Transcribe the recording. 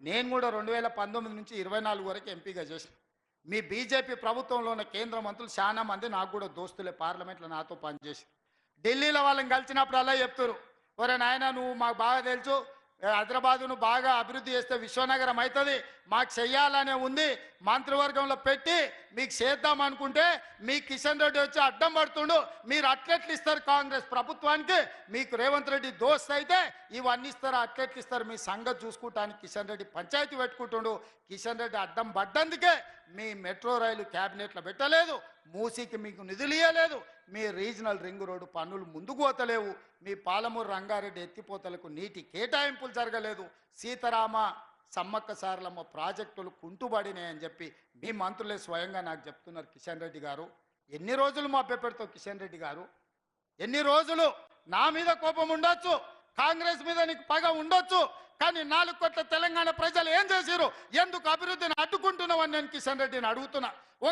నేను కూడా రెండు వేల పంతొమ్మిది నుంచి ఇరవై నాలుగు వరకు ఎంపీగా చేసిన. మీ బీజేపీ ప్రభుత్వంలో ఉన్న కేంద్ర మంత్రులు చాలా మంది నాకు కూడా దోస్తులే పార్లమెంట్లో నాతో పనిచేసి ఢిల్లీలో వాళ్ళని కలిసినప్పుడు అలా చెప్తారు ఒరే నాయన నువ్వు మాకు బాగా తెలుసు. హైదరాబాదును బాగా అభివృద్ధి చేస్తే విశ్వనగరం అవుతుంది. మాకు చెయ్యాలనే ఉంది. మంత్రివర్గంలో పెట్టి మీకు చేద్దాం అనుకుంటే మీ కిషన్ రెడ్డి వచ్చి అడ్డం పడుతుండు. మీరు అట్లెట్లు ఇస్తారు కాంగ్రెస్ ప్రభుత్వానికి. మీకు రేవంత్ రెడ్డి దోస్త్ అయితే ఇవన్నీ ఇస్తారు అట్లెట్లు ఇస్తారు. మీ సంగతి చూసుకుంటానికి కిషన్ రెడ్డి పంచాయతీ పెట్టుకుంటుండు. కిషన్ రెడ్డి అడ్డం పడ్డందుకే మీ మెట్రో రైలు క్యాబినెట్లో పెట్టలేదు. మూసీకి మీకు నిధులు ఇవ్వలేదు మీ రీజనల్ రింగ్ రోడ్డు పనులు ముందుకు పోతలేవు. మీ పాలమూరు రంగారెడ్డి ఎత్తిపోతలకు నీటి కేటాయింపులు జరగలేదు. సీతారామ సమ్మక్క సారలమ్మ ప్రాజెక్టులు కుంటుబడినాయని చెప్పి మీ మంత్రులే స్వయంగా నాకు చెప్తున్నారు కిషన్ రెడ్డి గారు. ఎన్ని రోజులు మా పెడతావు కిషన్ రెడ్డి గారు? ఎన్ని రోజులు నా మీద కోపం ఉండొచ్చు కాంగ్రెస్ మీద నీకు పగ ఉండొచ్చు కానీ నాలుగు కోట్ల తెలంగాణ ప్రజలు ఏం చేశారు ఎందుకు అభివృద్ధిని అడ్డుకుంటున్నావు అని నేను కిషన్ రెడ్డిని అడుగుతున్నా.